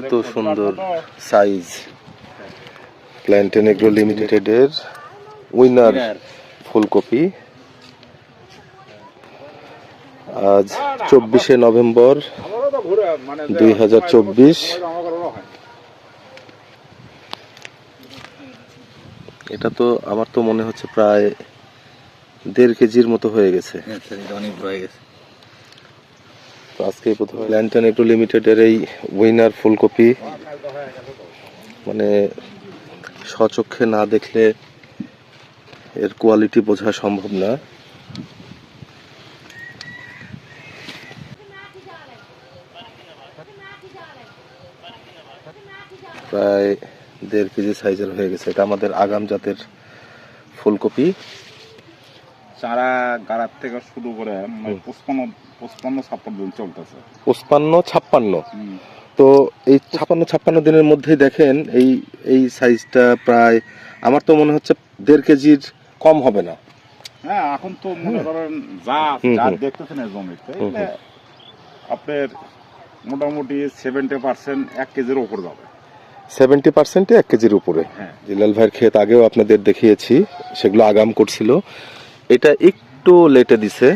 এত সুন্দর size Plantain Agro লিমিটেডের উইনার ফুলকপি। আজ চব্বিশে নভেম্বর আমারও তো ঘুরে মানে যে 2024 সময় আমারও হয়। এটা তো আমার তো মনে হচ্ছে প্রায় দেড় কেজির মতো হয়ে গেছে। আচ্ছা অনেক হয়ে গেছে। তো আজকে প্রথমে প্ল্যান্টন এগ্রো লিমিটেডের এই উইনার ফুলকপি মানে স্বচক্ষে না দেখলে এর কোয়ালিটি বোঝা সম্ভব না। প্রায় দেড় কেজি সাইজের হয়ে গেছে। এটা আমাদের আগাম জাতের ফুলকপি। চারা গাড়ার থেকে শুরু করে মানে পঁচপান্ন পঁচপান্ন ছাপ্পান্ন দিন চলতেছে। পঁচপান্ন ছাপ্পান্ন। তো এই ছাপান্ন ছাপ্পান্ন দিনের মধ্যেই দেখেন এই এই সাইজটা প্রায় আমার তো মনে হচ্ছে দেড় কেজির কম হবে না। হ্যাঁ এখন তো মনে করেন যা যা দেখতেছেন জমিতে আপনার মোটামুটি সেভেন্টি পার্সেন্ট এক কেজির ওপর যাবে। সেভেন্টি পার্সেন্টে এক কেজির উপরে। হ্যাঁ। জিলাল ভাইয়ের ক্ষেত আগেও আপনাদের দেখিয়েছি সেগুলো আগাম করছিল। এটা একটু লেটে দিছে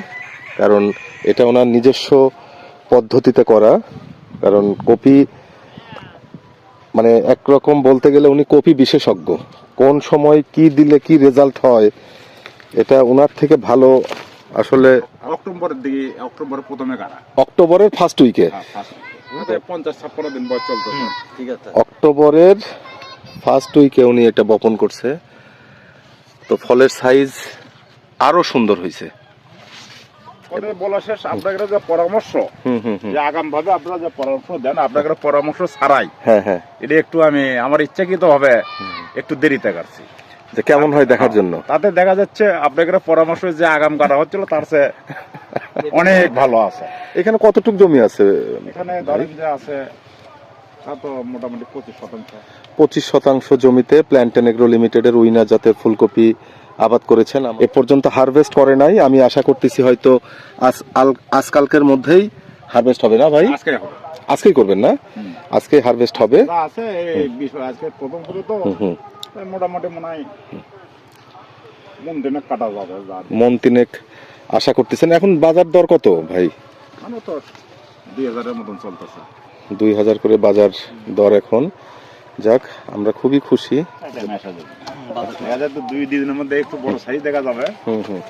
কারণ এটা ওনার নিজস্ব পদ্ধতিতে করা। কারণ কপি মানে একরকম বলতে গেলে উনি কপি বিশেষজ্ঞ। কোন সময় কি দিলে কি রেজাল্ট হয় এটা ওনার থেকে ভালো আসলে অক্টোবরের দিকে অক্টোবরের প্রথমে কারা? অক্টোবরের ফার্স্ট উইকে। পঞ্চাশ ছাপ্পান্ন দিন বয়স চলতেছে। ঠিক আছে। অক্টোবরের ফার্স্ট উইকে উনি এটা বপন করছে। তো ফলের সাইজ আরও সুন্দর হয়েছে। পরে বলা শেষ আপনাদের যে পরামর্শ হুম হুম হুম। যে আগাম ভাবে আপনারা যে পরামর্শ দেন আপনাদের পরামর্শ ছাড়াই। হ্যাঁ হ্যাঁ। এটা একটু আমি আমার ইচ্ছাকৃত একটু দেরিতে কাটছি যে কেমন হয় দেখার জন্য? তাতে দেখা যাচ্ছে আপনাদের পরামর্শ যে আগাম কাটা হচ্ছিল তার চেয়ে অনেক ভালো আছে। এখানে কতটুক জমি আছে এখানে ধরেন যে আছে মোটামুটি পঁচিশ শতাংশ। পঁচিশ শতাংশ জমিতে প্ল্যান্টেন এগ্রো লিমিটেডের উইনার জাতের ফুলকপি আবাদ করেছেন। এ পর্যন্ত হারভেস্ট করে নাই আমি আশা করতেছি হয়তো আজকালকের মধ্যেই হারভেস্ট হবে না ভাই? আজকে হবে। আজকেই করবেন না। আজকে হারভেস্ট হবে। আছে এই বিষয় আজকে প্রথম করে তো। মোটামুটি মনে হয় মন দিনে কাটা যাবে মন তিনেক আশা করতেছেন। এখন বাজার দর কত ভাই? মানে তো দুই হাজারের মতন চলতেছে। দুই হাজার করে বাজার দর এখন। যাক আমরা খুবই খুশি। দুই দিনের মধ্যে একটু বড় সাইজ দেখা যাবে। হুম হুম।